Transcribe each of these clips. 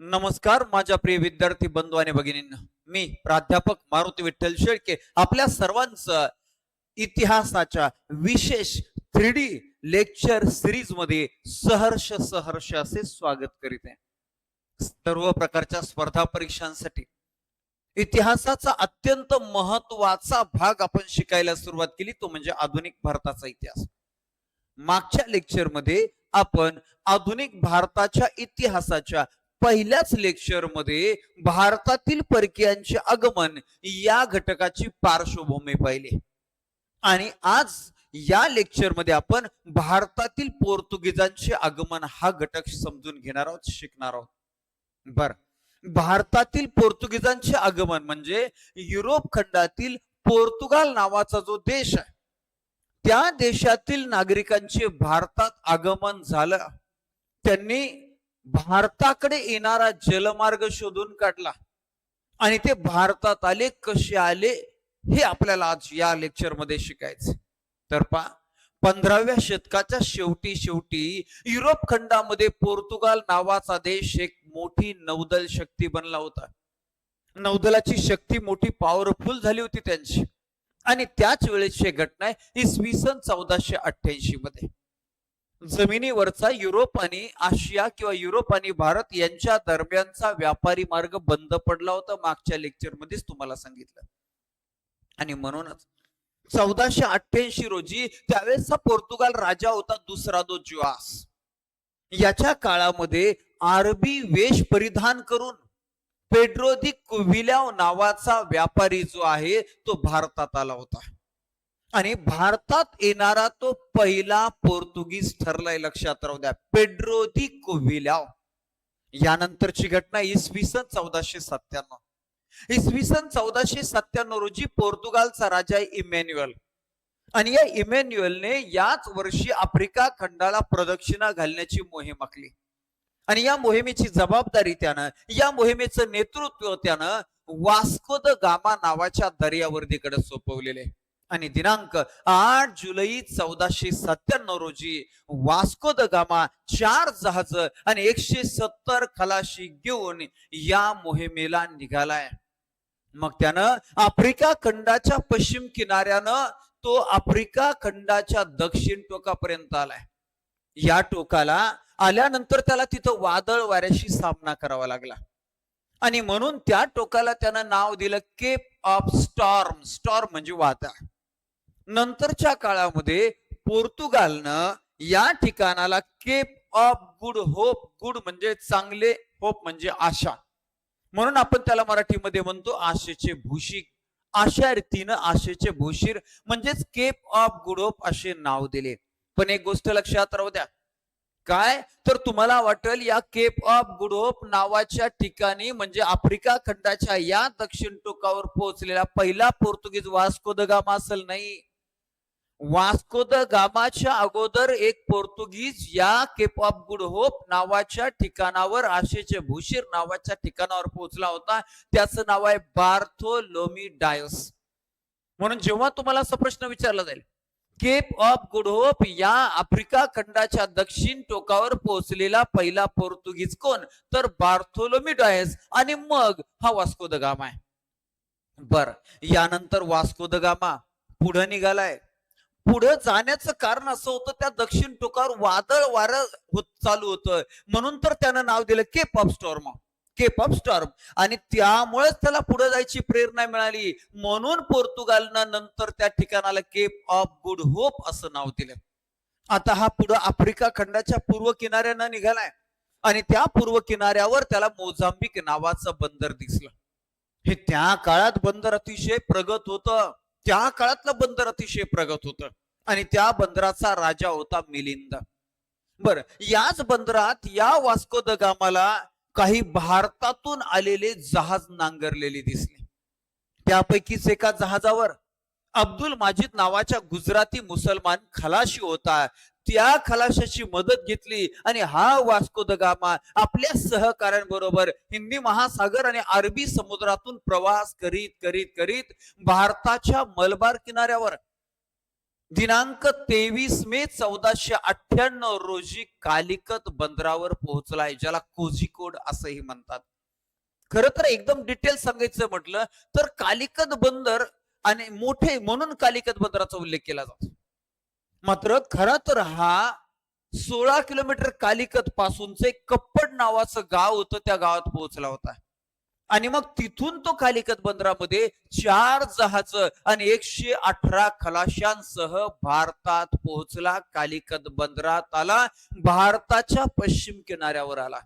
नमस्कार माझ्या प्रिय विद्यार्थी बंधू आणि भगिनींना. मी प्राध्यापक मारुती विठ्ठल शेळके आपल्या सर्वांचं इतिहासाच्या विशेष थ्री डी लेक्चर सिरीजमध्ये सहर्ष सहर्ष असे स्वागत करीत आहे. सर्व प्रकारच्या स्पर्धा परीक्षांसाठी. इतिहासाचा अत्यंत महत्त्वाचा भाग आपण शिकायला सुरुवात केली तो म्हणजे आधुनिक भारताचा इतिहास. मागच्या लेक्चरमध्ये आपण आधुनिक भारताच्या इतिहासाच्या पहिल्याच लेक्चरमध्ये भारतातील परकीयांचे आगमन या घटकाची पार्श्वभूमी पाहिली. आणि आज या लेक्चरमध्ये आपण भारतातील पोर्तुगीजांचे आगमन हा घटक समजून घेणार आहोत शिकणार आहोत. बर. भारतातील पोर्तुगीजांचे आगमन म्हणजे युरोप खंडातील पोर्तुगाल नावाचा जो देश आहे त्या देशातील नागरिकांचे भारतात आगमन झालं. त्यांनी भारताकडे येणारा जलमार्ग शोधून काढला. आणि ते भारतात आले कसे आले हे आपल्याला आज या लेक्चरमध्ये शिकायचे तर पा पंधराव्या शतकाच्या शेवटी शेवटी युरोप खंडामध्ये पोर्तुगाल नावाचा देश एक मोठी नौदल शक्ती बनला होता. नौदलाची शक्ती मोठी पॉवरफुल झाली होती त्यांची. आणि त्याच वेळेची घटना आहे इसवी सन चौदाशे अठ्ठ्याऐंशी मध्ये. जमिनीवरचा युरोप आणि आशिया किंवा युरोप आणि भारत यांच्या दरम्यानचा व्यापारी मार्ग बंद पडला होता मागच्या लेक्चर मध्येच तुम्हाला सांगितलं. आणि म्हणूनच चौदाशे अठ्ठ्याऐंशी रोजी त्यावेळेसचा पोर्तुगाल राजा होता दुसरा दो जुआस याच्या काळामध्ये आरबी वेश परिधान करून पेड्रो दि कुविल्याव नावाचा व्यापारी जो आहे तो भारतात आला होता. आणि भारतात येणारा तो पहिला पोर्तुगीज ठरलाय लक्षात राहू द्या. पेड्रो दी कोविलाव यानंतरची घटना इसवी सन चौदाशे सत्त्याण्णव. इसवी सन चौदाशे सत्त्याण्णव रोजी पोर्तुगालचा राजा इमॅन्युअल. आणि या इमॅन्युअलने याच वर्षी आफ्रिका खंडाला प्रदक्षिणा घालण्याची मोहीम आखली. आणि या मोहिमेची जबाबदारी त्यानं या मोहिमेचं नेतृत्व त्यानं वास्को द गामा नावाच्या दर्यावर्दीकडे सोपवलेले आणि दिनांक आठ जुलै चौदाशे सत्त्याण्णव रोजी वास्को द गामा चार जहाज आणि एकशे सत्तर खलाशी घेऊन या मोहिमेला निघालाय. मग त्यानं आफ्रिका खंडाच्या पश्चिम किनाऱ्यानं तो आफ्रिका खंडाच्या दक्षिण टोकापर्यंत आलाय. या टोकाला आल्यानंतर त्याला तिथं वादळ वाऱ्याशी सामना करावा लागला. आणि म्हणून त्या टोकाला त्यानं नाव दिलं केप ऑफ स्टॉर्म. स्टॉर्म म्हणजे वादळ. नंतरच्या काळामध्ये पोर्तुगालनं या ठिकाणाला Cape of Good Hope good म्हणजे चांगले होप म्हणजे आशा. म्हणून आपण त्याला मराठीमध्ये म्हणतो आशेचे भूषिक. अशा रीतीनं आशेचे भूषीर म्हणजेच केप ऑफ गुड होप असे नाव दिले. पण एक गोष्ट लक्षात राहू द्या. काय? तर तुम्हाला वाटेल या केप ऑफ गुड होप नावाच्या ठिकाणी म्हणजे आफ्रिका खंडाच्या या दक्षिण टोकावर पोहोचलेला पहिला पोर्तुगीज वास्को द असेल नाही? वास्को द गामाच्या अगोदर एक पोर्तुगीज या केप ऑफ गुड होप नावाच्या ठिकाणावर आशेचे भूशीर नावाच्या ठिकाणावर पोहोचला होता. त्याचं नाव आहे बार्थोलोमी डायस. म्हणून जेव्हा तुम्हाला असा प्रश्न विचारला जाईल केप ऑफ गुड होप या आफ्रिका खंडाच्या दक्षिण टोकावर पोहोचलेला पहिला पोर्तुगीज कोण? तर बार्थोलोमी डायस. आणि मग हा वास्को द गामा आहे. बर यानंतर वास्को द गामा पुढे निघालाय. पुढे जाण्याचं कारण असं होतं त्या दक्षिण टोकावर वादळ वारं होत चालू होतं. म्हणून तर त्यानं नाव दिलं Cape of Storm Cape of Storm आणि त्यामुळेच त्याला पुढे जायची प्रेरणा मिळाली. म्हणून पोर्तुगालनं नंतर त्या ठिकाणाला केप ऑफ गुड होप असं नाव दिलं. आता हा पुढे आफ्रिका खंडाच्या पूर्व किनाऱ्यानं निघालाय. आणि त्या पूर्व किनाऱ्यावर त्याला मोझांबिक नावाचं बंदर दिसलं. हे त्या काळात बंदर अतिशय प्रगत होतं. त्या काळातलं बंदर अतिशय प्रगत होतं. आणि त्या बंदराचा राजा होता मिलिंद. बर याच बंदरात या वास्को द गामाला काही भारतातून आलेले जहाज नांगरलेले दिसले. त्यापैकीच एका जहाजावर अब्दुल माजिद नावाच्या गुजराती मुसलमान खलाशी होता. त्या खलाशाची मदत घेतली आणि हा वास्को द गामा आपल्या सहकाऱ्यांबरोबर हिंदी महासागर आणि अरबी समुद्रातून प्रवास करीत करीत करीत भारताच्या मलबार किनाऱ्यावर दिनांक तेवीस मे चौदाशे अठ्ठ्याण्णव रोजी कालिकत बंदरावर पोहोचलाय ज्याला कोझिकोड असंही म्हणतात. खर तर एकदम डिटेल सांगायचं म्हटलं तर कालिकत बंदर आणि मोठे म्हणून कालिकत बंदराचा उल्लेख केला जातो. मात्र खरा तर हा सोळा किलोमीटर कालिकत पासूनच एक कप्पड नावाचं गाव होतं त्या गावात पोहोचला होता. आणि मग तिथून तो कालिकत बंदरामध्ये चार जहाज आणि एकशे अठरा खलाशांसह भारतात पोहोचला कालिकत बंदरात आला भारताच्या पश्चिम किनाऱ्यावर आला.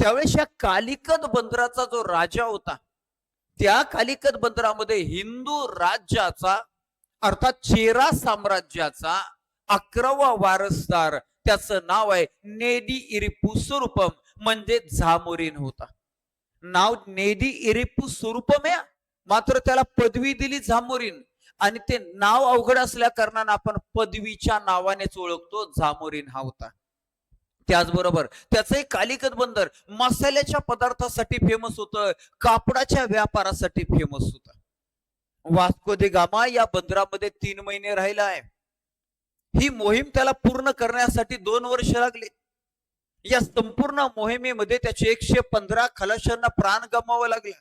त्यावेळेस या कालिकत बंदराचा जो राजा होता त्या कालिकत बंदरामध्ये हिंदू राज्याचा अर्थात चेरा साम्राज्याचा अकरावा वारसदार त्याचं नाव आहे नेडी इरिपू स्वरूपम म्हणजे झामोरीन होता. नाव नेडी इरिपू स्वरूपम या मात्र त्याला पदवी दिली झामोरीन. आणि ते नाव अवघड असल्या कारणानं आपण पदवीच्या नावानेच ओळखतो झामोरीन हा होता. त्याचबरोबर त्याचं एक कालिकत बंदर मसाल्याच्या पदार्थासाठी फेमस होतं कापडाच्या व्यापारासाठी फेमस होत. वास्को दे गामा या बंदरामध्ये तीन महिने राहिला आहे. ही मोहीम त्याला पूर्ण करण्यासाठी दोन वर्ष लागले. या संपूर्ण मोहिमेमध्ये त्याचे एकशे पंधरा खलाशांना प्राण गमावं लागले.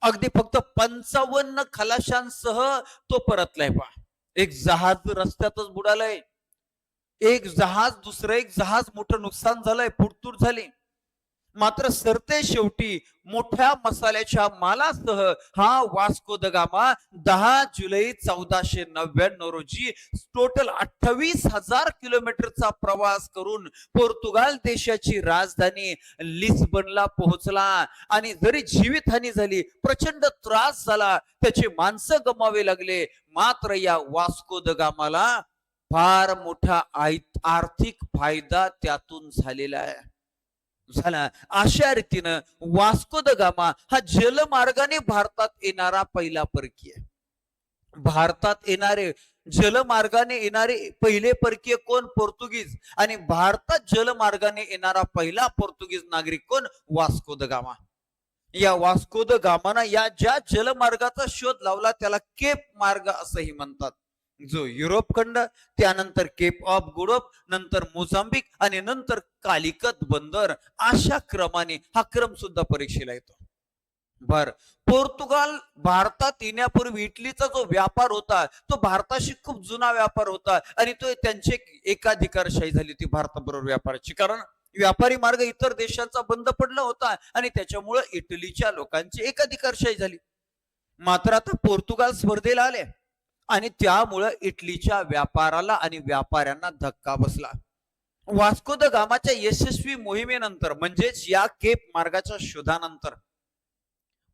अगदी फक्त पंचावन्न खलाशांसह तो परतलाय पहा. एक जहाज रस्त्यातच बुडालय. एक जहाज दुसरं एक जहाज मोठं नुकसान झालंय फुटतूट झाली. मात्र सरते शेवटी मोठ्या मसाल्याच्या मालासह हा वास्को द गामा दहा जुलै चौदाशे नव्याण्णव रोजी टोटल अठ्ठावीस हजार किलोमीटरचा प्रवास करून पोर्तुगाल देशाची राजधानी लिस्बनला पोहोचला. आणि जरी जीवितहानी झाली प्रचंड त्रास झाला त्याचे माणसं गमावे लागले मात्र या वास्को द गामाला फार मोठा आर्थिक फायदा त्यातून झालेला आहे. झाला. अशा रीतीनं वास्को द गामा हा जलमार्गाने भारतात येणारा पहिला परकीय भारतात येणारे जलमार्गाने येणारे पहिले परकीय कोण? पोर्तुगीज. आणि भारतात जलमार्गाने येणारा पहिला पोर्तुगीज नागरिक कोण? Vasco da Gama. या वास्को द गामाना या ज्या जलमार्गाचा शोध लावला त्याला केप मार्ग असंही म्हणतात. जो युरोप खंड त्यानंतर केप ऑफ गुडोप नंतर मोझांबिक आणि नंतर कालिकत बंदर अशा क्रमाने हा क्रम सुद्धा परीक्षेला येतो. बर. पोर्तुगाल भारतात येण्यापूर्वी इटलीचा जो व्यापार होता तो भारताशी खूप जुना व्यापार होता आणि तो त्यांची एकाधिकारशाही झाली होती भारताबरोबर व्यापाराची. कारण व्यापारी मार्ग इतर देशांचा बंद पडला होता आणि त्याच्यामुळे इटलीच्या लोकांची एकाधिकारशाही झाली. मात्र आता पोर्तुगाल स्पर्धेला आले. आणि त्यामुळं इटलीच्या व्यापाराला आणि व्यापाऱ्यांना धक्का बसला. वास्को द गामाच्या यशस्वी मोहिमेनंतर म्हणजेच या केप मार्गाच्या शोधानंतर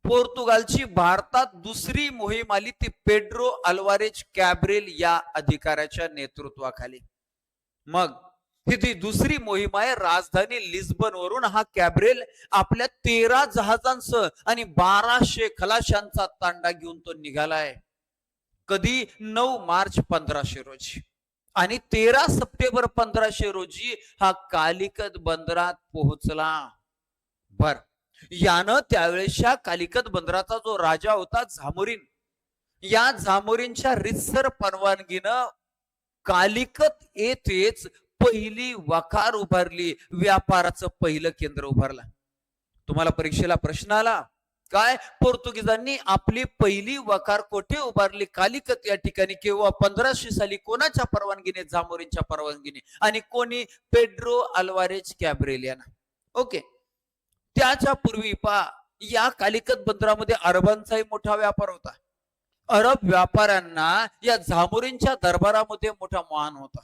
पोर्तुगालची भारतात दुसरी मोहीम आली ती पेड्रो अल्वारेज कॅब्रेल या अधिकाऱ्याच्या नेतृत्वाखाली. मग ही ती दुसरी मोहीम आहे राजधानी लिस्बन वरून हा कॅब्रेल आपल्या तेरा जहाजांसह आणि बाराशे खलाशांचा तांडा घेऊन तो निघाला आहे. कधी नऊ मार्च पंधराशे रोजी. आणि तेरा सप्टेंबर पंधराशे रोजी हा कालिकत बंदरात पोहोचला. बर. यानं त्यावेळेसच्या कालिकत बंदराचा जो राजा होता झामोरीन या झामोरींच्या रितसर परवानगीनं कालिकत येथेच पहिली वकार उभारली व्यापाराचं पहिलं केंद्र उभारलं. तुम्हाला परीक्षेला प्रश्न आला? काय? पोर्तुगीजांनी आपली पहिली वकार कोठे उभारली? कालिकत या ठिकाणी किंवा पंधराशे साली कोणाच्या परवानगीने? झामोरींच्या परवानगीने. आणि कोणी? पेड्रो अल्वारेज कॅब्रेलियाना. ओके. त्याच्या पूर्वी पा या कालिकत बंदरामध्ये अरबांचाही मोठा व्यापार होता. अरब व्यापाऱ्यांना या झामोरींच्या दरबारामध्ये मोठा मान होता.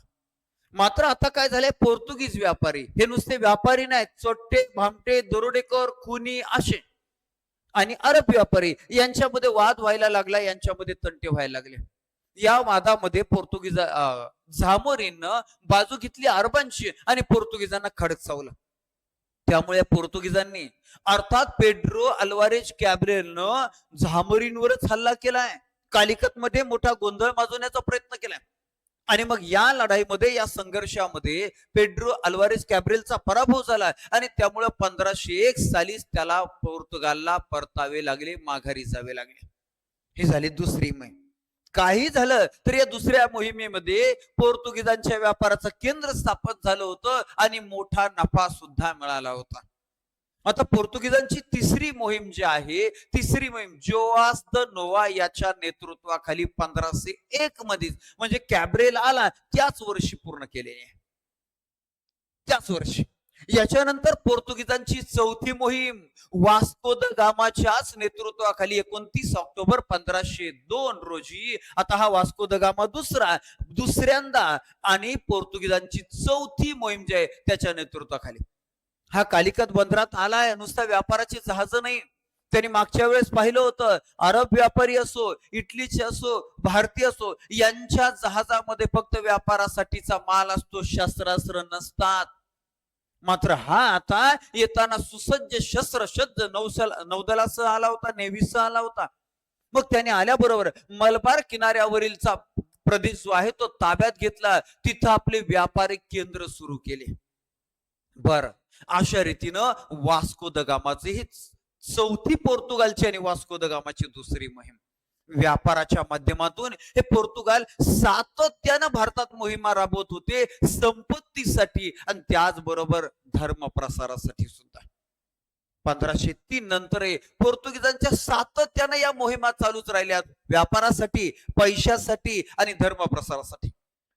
मात्र आता काय झालंय? पोर्तुगीज व्यापारी. हे नुसते व्यापारी नाहीत. चोट्टे भामटे दरोडेकर खुनी असे. आणि अरब व्यापारी यांच्यामध्ये वाद व्हायला लागला यांच्यामध्ये तंटे व्हायला लागले. या वादामध्ये पोर्तुगीज झामोरीनं बाजू घेतली अरबांची आणि पोर्तुगीजांना खडक चावलं. त्यामुळे पोर्तुगीजांनी अर्थात पेड्रो अल्वारेज कॅब्रेलनं झामोरींवरच हल्ला केलाय. कालिकत मध्ये मोठा गोंधळ माजवण्याचा प्रयत्न केलाय. आणि मग या लढाईमध्ये या संघर्षामध्ये पेड्रो अल्वारेज कॅब्रेलचा पराभव झाला आणि त्यामुळे पंधराशे एक साली त्याला पोर्तुगालला परतावे लागले माघारी जावे लागले. ही झाली दुसरी मै. काही झालं तर या दुसऱ्या मोहिमेमध्ये पोर्तुगीजांच्या व्यापाराचं केंद्र स्थापन झालं होतं आणि मोठा नफा सुद्धा मिळाला होता. आता पोर्तुगीजांची तिसरी मोहीम जी आहे तिसरी मोहीम जोआस द नोवा याच्या नेतृत्वाखाली पंधराशे एक मध्येच म्हणजे कॅब्रेल आला त्याच वर्षी पूर्ण केलेली आहे. त्याच वर्षी. याच्यानंतर पोर्तुगीजांची चौथी मोहीम वास्को द गामाच्याच नेतृत्वाखाली एकोणतीस ऑक्टोबर पंधराशे दोन रोजी आता हा वास्को द गामा दुसरा दुसऱ्यांदा आणि पोर्तुगीजांची चौथी मोहीम जी आहे त्याच्या नेतृत्वाखाली. हा कालिकत बंदरात आलाय. नुसता व्यापाराची जहाज नाही. त्यांनी मागच्या वेळेस पाहिलं होतं अरब व्यापारी असो इटलीचे असो भारतीय असो यांच्या जहाजामध्ये फक्त व्यापारासाठीचा माल असतो शस्त्रास्त्र नसतात. मात्र हा आता येताना सुसज्ज शस्त्र शस्त्रसज्ज नौसल नौदलासह आला होता नेव्हीसह आला होता. मग त्याने आल्याबरोबर मलबार किनाऱ्यावरीलचा प्रदेश जो आहे तो ताब्यात घेतला. तिथं आपले व्यापारिक केंद्र सुरू केले. बर. अशा रीतीनं वास्को द गामाचे ही चौथी पोर्तुगालची आणि वास्को द गामाची दुसरी मोहीम. व्यापाराच्या माध्यमातून हे पोर्तुगाल सातत्यानं भारतात मोहिमा राबवत होते संपत्तीसाठी आणि त्याचबरोबर धर्म प्रसारासाठी सुद्धा. पंधराशे तीन नंतर पोर्तुगीजांच्या सातत्यानं या मोहिमा चालूच राहिल्या व्यापारासाठी पैशासाठी आणि धर्म प्रसारासाठी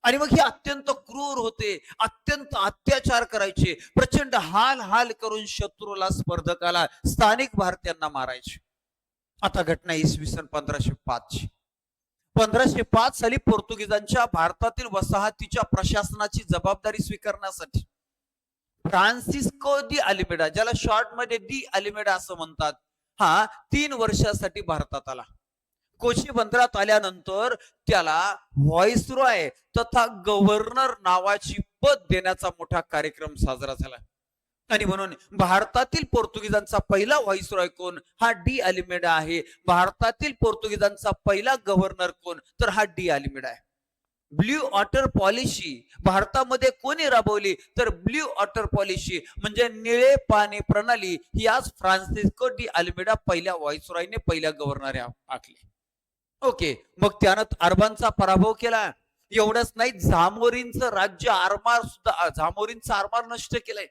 आणि मग हे अत्यंत क्रूर होते अत्यंत अत्याचार करायचे प्रचंड हाल हाल करून शत्रूला स्पर्धकाला स्थानिक भारतीयांना मारायचे. आता घटना इसवी सन पंधराशे पाचची पंधराशे पाच साली पोर्तुगीजांच्या भारतातील वसाहतीच्या प्रशासनाची जबाबदारी स्वीकारण्यासाठी फ्रान्सिस्को दी अलिमेडा ज्याला शॉर्टमध्ये दी अलिमेडा असं म्हणतात हा तीन वर्षासाठी भारतात आला. कोची बंदरात आल्यानंतर त्याला व्हॉइस रॉय तथा गव्हर्नर नावाची पद देण्याचा मोठा कार्यक्रम साजरा झाला. आणि म्हणून भारतातील पोर्तुगीजांचा पहिला व्हॉइसरॉय कोण? हा डी अलिमेडा आहे. भारतातील पोर्तुगीजांचा पहिला गव्हर्नर कोण? तर हा डी अलिमेडा आहे. ब्ल्यू ऑटर पॉलिसी भारतामध्ये कोणी राबवली? तर ब्ल्यू ऑटर पॉलिसी म्हणजे निळे पाणी प्रणाली ही आज फ्रान्सिस्को डी अल्मेडा पहिल्या व्हॉइसरॉयने पहिल्या गव्हर्नर आखली. ओके मग त्यानं अरबांचा पराभव केला. एवढंच नाही झामोरींचं राज्य आरमार सुद्धा झामोरींचं आरमार नष्ट केलंय.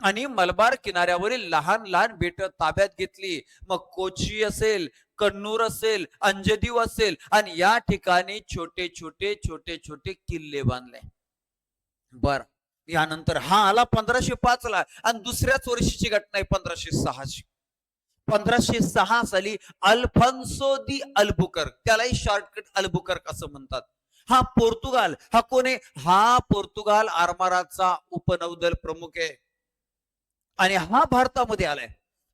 आणि मलबार किनाऱ्यावरील लहान लहान बेट ताब्यात घेतली. मग कोची असेल कन्नूर असेल अंजदीव असेल आणि या ठिकाणी छोटे छोटे छोटे छोटे किल्ले बांधले. बर यानंतर हा आला पंधराशे पाच ला आणि दुसऱ्याच वर्षीची घटना आहे पंधराशे सहाची. पंधराशे सहा साली अल्फन्सो दी अल्बुकर त्यालाही शॉर्टकट अल्बुकर असं म्हणतात. हा पोर्तुगाल हा कोण आहे? हा पोर्तुगाल आरमाराचा उपनौदल प्रमुख आहे. आणि हा भारतामध्ये आलाय.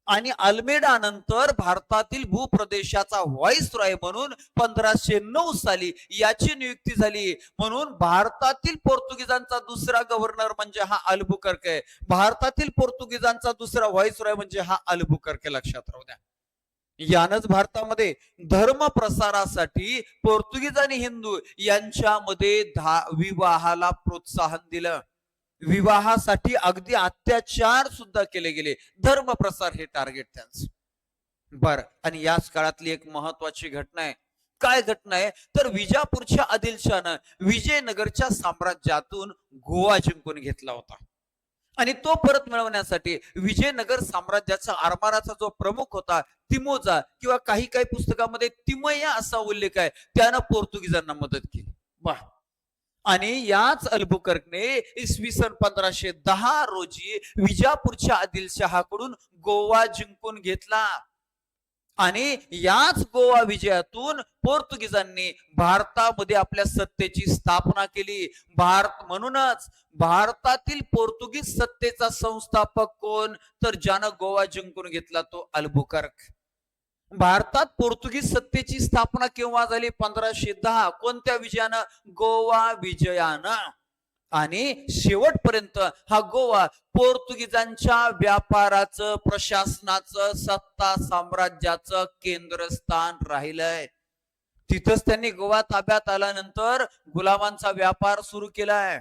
आणि अल्मेडानंतर भारतातील भूप्रदेशाचा व्हॉइस रॉय म्हणून पंधराशे नऊ साली याची नियुक्ती झाली. म्हणून भारतातील पोर्तुगीजांचा दुसरा गव्हर्नर म्हणजे हा अल्बुकर्क आहे. भारतातील पोर्तुगीजांचा दुसरा व्हॉइस रॉय म्हणजे हा अल्बुकर्क लक्षात राहू द्या. यानच भारतामध्ये धर्म प्रसारासाठी पोर्तुगीज आणि हिंदू यांच्यामध्ये धा विवाहाला प्रोत्साहन दिलं. विवाहासाठी अगदी अत्याचार सुद्धा केले गेले. धर्म प्रसार हे टार्गेट त्यांचं. बर आणि याच काळातली एक महत्वाची घटना आहे. काय घटना आहे? तर विजापूरच्या आदिलशानं विजयनगरच्या साम्राज्यातून गोवा जिंकून घेतला होता. आणि तो परत मिळवण्यासाठी विजयनगर साम्राज्याचा आरमाराचा जो प्रमुख होता तिमोजा किंवा काही काही पुस्तकामध्ये तिमया असा उल्लेख आहे त्यानं पोर्तुगीजांना मदत केली. वा आणि याच अल्बुकर्कने इसवी सन पंधराशे दहा रोजी विजापूरच्या आदिलशहाकडून गोवा जिंकून घेतला. आणि याच गोवा विजयातून पोर्तुगीजांनी भारतामध्ये आपल्या सत्तेची स्थापना केली. भारत म्हणूनच भारतातील पोर्तुगीज सत्तेचा संस्थापक कोण? तर ज्यानं गोवा जिंकून घेतला तो अल्बुकर्क. भारतात पोर्तुगीज सत्तेची स्थापना केव्हा झाली? पंधराशे दहा. कोणत्या विजयानं? गोवा विजयानं. आणि शेवटपर्यंत हा गोवा पोर्तुगीजांच्या व्यापाराचं प्रशासनाचं सत्ता साम्राज्याचं केंद्रस्थान राहिलंय. तिथंच त्यांनी गोवा ताब्यात आल्यानंतर गुलामांचा व्यापार सुरू केलाय.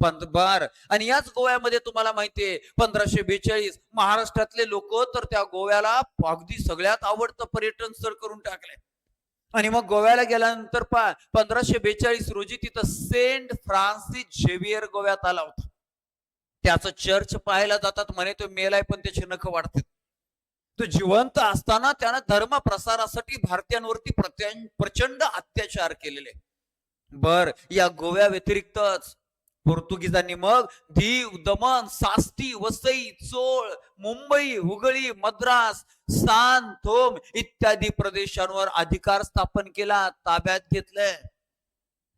पंधबार. बर आणि याच गोव्यामध्ये तुम्हाला माहितीये पंधराशे बेचाळीस महाराष्ट्रातले लोक तर त्या गोव्याला अगदी सगळ्यात आवडतं पर्यटन स्थळ करून टाकलंय. आणि मग गोव्याला गेल्यानंतर पा पंधराशे बेचाळीस रोजी तिथं सेंट फ्रान्सिस झेवियर गोव्यात आला होता. त्याचं चर्च पाहायला जातात म्हणे तो मेलाय पण त्याचे नख वाढतात तो जिवंत असताना त्यानं धर्म प्रसारासाठी भारतीयांवरती प्रचंड अत्याचार केलेले. बर या गोव्या व्यतिरिक्तच पोर्तुगीजांनी मग दीव दमन सास्ती वसई चोळ मुंबई हुगळी मद्रास सान थोम इत्यादी प्रदेशांवर अधिकार स्थापन केला ताब्यात घेतलंय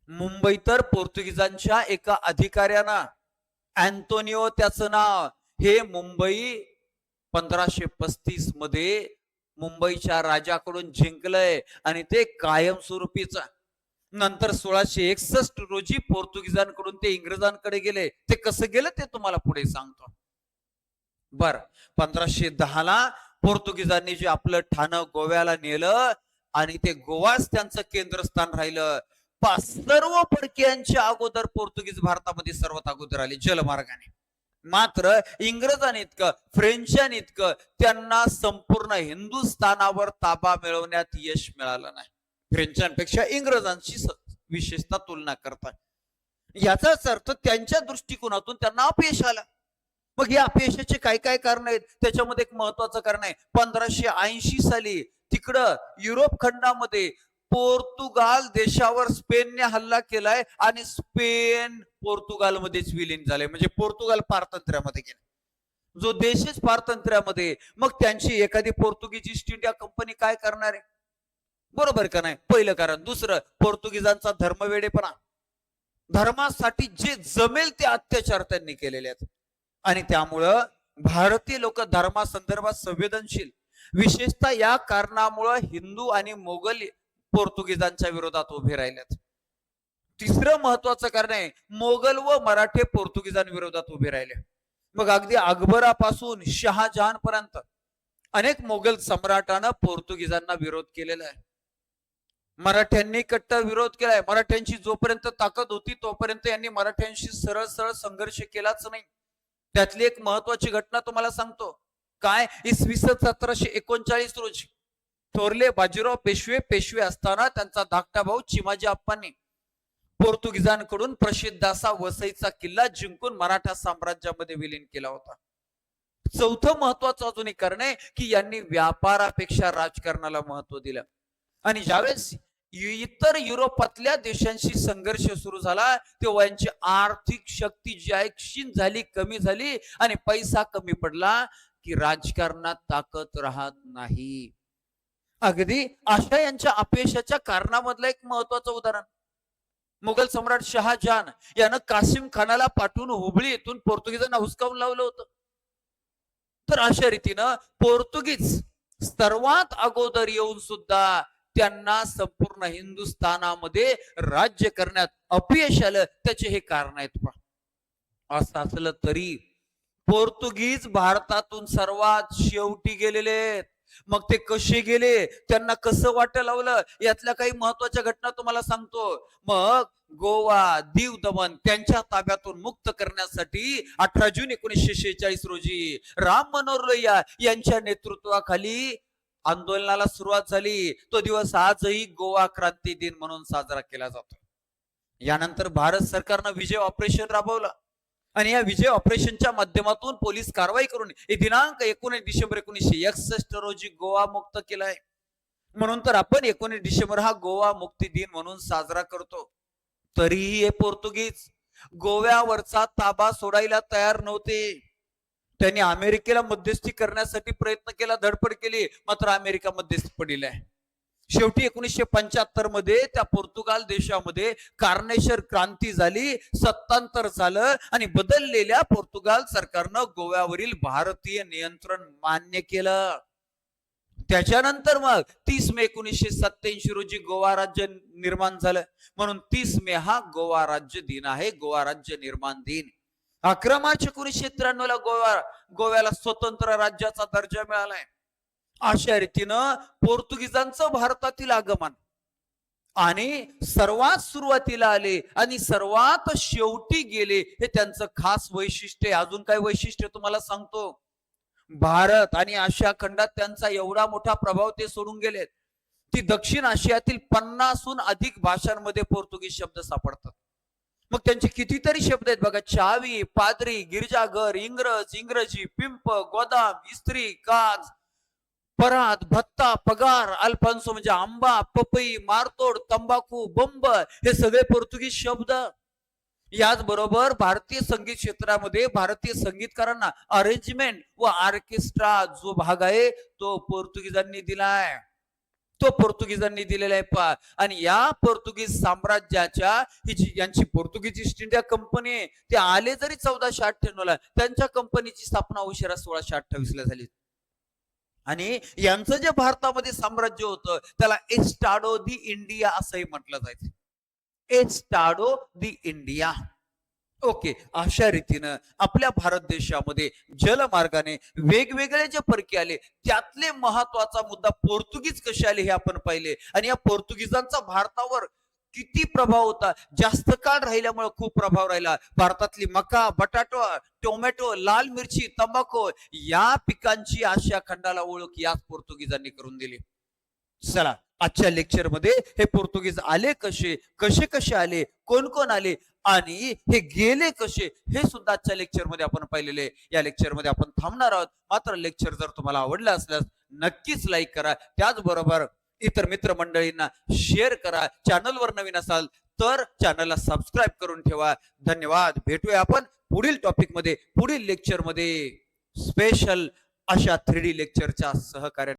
मुंबई तर पोर्तुगीजांच्या एका अधिकाऱ्यानं अँटोनिओ त्याचं नाव हे मुंबई पंधराशे पस्तीसमध्ये मुंबईच्या राजाकडून जिंकलंय आणि ते कायमस्वरूपीच आहे. नंतर सोळाशे एकसष्ट रोजी पोर्तुगीजांकडून ते इंग्रजांकडे गेले. ते कसं गेलं ते तुम्हाला पुढे सांगतो. बर पंधराशे दहाला पोर्तुगीजांनी जे आपलं ठाणं गोव्याला नेलं आणि ते गोवाच त्यांचं केंद्रस्थान राहिलं. सर्व परकीयांच्या अगोदर पोर्तुगीज भारतामध्ये सर्वात अगोदर आले जलमार्गाने. मात्र इंग्रजांनी इतकं फ्रेंचांनी इतकं त्यांना संपूर्ण हिंदुस्थानावर ताबा मिळवण्यात यश मिळालं नाही. फ्रेंचांपेक्षा इंग्रजांची विशेषतः तुलना करतात याचाच अर्थ त्यांच्या दृष्टिकोनातून त्यांना अपयश आलं. मग या अपयशाचे काय काय कारण आहेत? त्याच्यामध्ये एक महत्वाचं कारण आहे. पंधराशे ऐंशी साली तिकडं युरोप खंडामध्ये पोर्तुगाल देशावर स्पेनने हल्ला केलाय आणि स्पेन पोर्तुगालमध्येच विलीन झाले म्हणजे पोर्तुगाल पारतंत्र्यामध्ये गेले. जो देशच पारतंत्र्यामध्ये मग त्यांची एखादी पोर्तुगीज ईस्ट इंडिया कंपनी काय करणार आहे? बरोबर का नाही? पहिलं कारण. दुसरं पोर्तुगीजांचा धर्मवेडेपणा. धर्मासाठी जे जमेल ते अत्याचार त्यांनी केलेले आहेत. आणि त्यामुळं भारतीय लोक धर्मासंदर्भात संवेदनशील. विशेषतः या कारणामुळं हिंदू आणि मोगल पोर्तुगीजांच्या विरोधात उभे राहिलेत. तिसरं महत्वाचं कारण आहे मोगल व मराठे पोर्तुगीजांविरोधात उभे राहिले. मग अगदी अकबरापासून शहाजहान पर्यंत अनेक मोगल सम्राटानं पोर्तुगीजांना विरोध केलेला आहे. मराठ्यांनी कट्टर विरोध केलाय. मराठ्यांची जोपर्यंत ताकद होती तोपर्यंत यांनी मराठ्यांशी सरळ सरळ संघर्ष केलाच नाही. त्यातली एक महत्वाची घटना तुम्हाला सांगतो. काय? इसवी सन सतराशे एकोणचाळीस रोजी थोरले बाजीराव पेशवे पेशवे असताना त्यांचा धाकटा भाऊ चिमाजी आप्पांनी पोर्तुगीजांकडून प्रसिद्ध असा वसईचा किल्ला जिंकून मराठा साम्राज्यामध्ये विलीन केला होता. चौथं महत्वाचं अजून एक कारण आहे की यांनी व्यापारापेक्षा राजकारणाला महत्त्व दिलं. आणि ज्यावेळेस इतर युरोपातल्या देशांशी संघर्ष सुरू झाला तेव्हा यांची आर्थिक शक्ती जी आहे क्षीण झाली कमी झाली आणि पैसा कमी पडला की राजकारणात ताकद राहत नाही. अगदी अशा यांच्या अपयशाच्या कारणामधलं एक महत्वाचं उदाहरण. मुघल सम्राट शहाजहान यानं कासिम खानाला पाठवून हुबळी येथून पोर्तुगीजांना हुसकावून लावलं होतं. तर अशा रीतीनं पोर्तुगीज सर्वात अगोदर येऊन सुद्धा त्यांना संपूर्ण हिंदुस्थानामध्ये राज्य करण्यात अपयश आलं त्याचे हे कारण आहेत पहा. असं असलं तरी पोर्तुगीज भारतातून सर्वात शेवटी गेलेले मग ते कसे गेले? त्यांना कसं वाट लावलं? यातल्या काही महत्त्वाच्या घटना तुम्हाला सांगतो. मग गोवा दीव दमन त्यांच्या ताब्यातून मुक्त करण्यासाठी अठरा जून एकोणीसशे शेहेचाळीस रोजी राम मनोहर लोहिया यांच्या नेतृत्वाखाली आंदोलनाला सुरुवात झाली. तो दिवस आजही गोवा क्रांती दिन म्हणून साजरा केला जातो. यानंतर भारत सरकारनं विजय ऑपरेशन राबवलं. आणि या विजय ऑपरेशनच्या माध्यमातून पोलीस कारवाई करून हे दिनांक एकोणीस डिसेंबर एकोणीसशे एकसष्ट रोजी गोवा मुक्त केलाय म्हणून तर आपण एकोणीस डिसेंबर हा गोवा मुक्ती दिन म्हणून साजरा करतो. तरीही हे पोर्तुगीज गोव्यावरचा ताबा सोडायला तयार नव्हते. त्यांनी अमेरिकेला मध्यस्थी करण्यासाठी प्रयत्न केला धडपड केली मात्र अमेरिका मध्यस्थी पडलेला आहे. शेवटी एकोणीसशे पंच्याहत्तरमध्ये त्या पोर्तुगाल देशामध्ये कार्नेश्वर क्रांती झाली सत्तांतर झालं आणि बदललेल्या पोर्तुगाल सरकारनं गोव्यावरील भारतीय नियंत्रण मान्य केलं. त्याच्यानंतर मग तीस मे एकोणीसशे सत्याऐंशी रोजी गोवा राज्य निर्माण झालं. म्हणून तीस मे हा गोवा राज्य दिन आहे गोवा राज्य निर्माण दिन. अकरा मार्च एकोणीसशे त्र्याण्णव ला गोवा गोव्याला स्वतंत्र राज्याचा दर्जा मिळालाय. अशा रीतीनं पोर्तुगीजांचं भारतातील आगमन. आणि सर्वात सुरुवातीला आले आणि सर्वात शेवटी गेले हे त्यांचं खास वैशिष्ट्य आहे. अजून काय वैशिष्ट्य तुम्हाला सांगतो? भारत आणि आशिया खंडात त्यांचा एवढा मोठा प्रभाव ते सोडून गेलेत. ती दक्षिण आशियातील पन्नासहून अधिक भाषांमध्ये पोर्तुगीज शब्द सापडतात. मग त्यांचे कितीतरी शब्द आहेत बघा. चावी पादरी गिरजाघर इंग्रज इंग्रजी पिंप गोदाम इस्त्री काज परात भत्ता पगार अल्फान्सो म्हणजे आंबा पपई मारतोड तंबाखू बंब हे सगळे पोर्तुगीज शब्द. याचबरोबर भारतीय संगीत क्षेत्रामध्ये भारतीय संगीतकारांना अरेंजमेंट व ऑर्केस्ट्रा जो भाग आहे तो पोर्तुगीजांनी दिलाय. तो पोर्तुगीजांनी दिलेला आहे पा आणि या पोर्तुगीज साम्राज्याच्या ही जी यांची पोर्तुगीज ईस्ट इंडिया कंपनी आहे ते आले जरी चौदाशे अठ्ठ्याण्णव ला त्यांच्या कंपनीची स्थापना उशिरा सोळाशे अठ्ठावीस ला झाली. आणि यांचं जे भारतामध्ये साम्राज्य होतं त्याला एस्टाडो दी इंडिया असंही म्हटलं जायचं. एस्टाडो दी इंडिया. ओके अशा रीतीनं आपल्या भारत देशामध्ये जलमार्गाने वेगवेगळे जे परके आले त्यातले महत्त्वाचा मुद्दा पोर्तुगीज कसे आले हे आपण पाहिले. आणि या पोर्तुगीजांचा भारतावर किती प्रभाव होता? जास्त काळ राहिल्यामुळे खूप प्रभाव राहिला. भारतातली मका बटाटो टोमॅटो लाल मिरची तंबाखू या पिकांची आशिया खंडाला ओळख याच पोर्तुगीजांनी करून दिली. चला आजच्या लेक्चरमध्ये हे पोर्तुगीज आले कसे? कसे कसे आले? कोण कोण आले? आणि हे गेले कसे हे सुद्धा आजच्या लेक्चरमध्ये आपण पाहिलेले. या लेक्चरमध्ये आपण थांबणार आहोत. मात्र लेक्चर जर तुम्हाला आवडलं असल्यास नक्कीच लाईक करा. त्याचबरोबर इतर मित्रमंडळींना शेअर करा. चॅनलवर नवीन असाल तर चॅनलला सबस्क्राईब करून ठेवा. धन्यवाद. भेटूया आपण पुढील टॉपिकमध्ये पुढील लेक्चरमध्ये. स्पेशल अशा थ्री डी लेक्चरच्या सहकार्या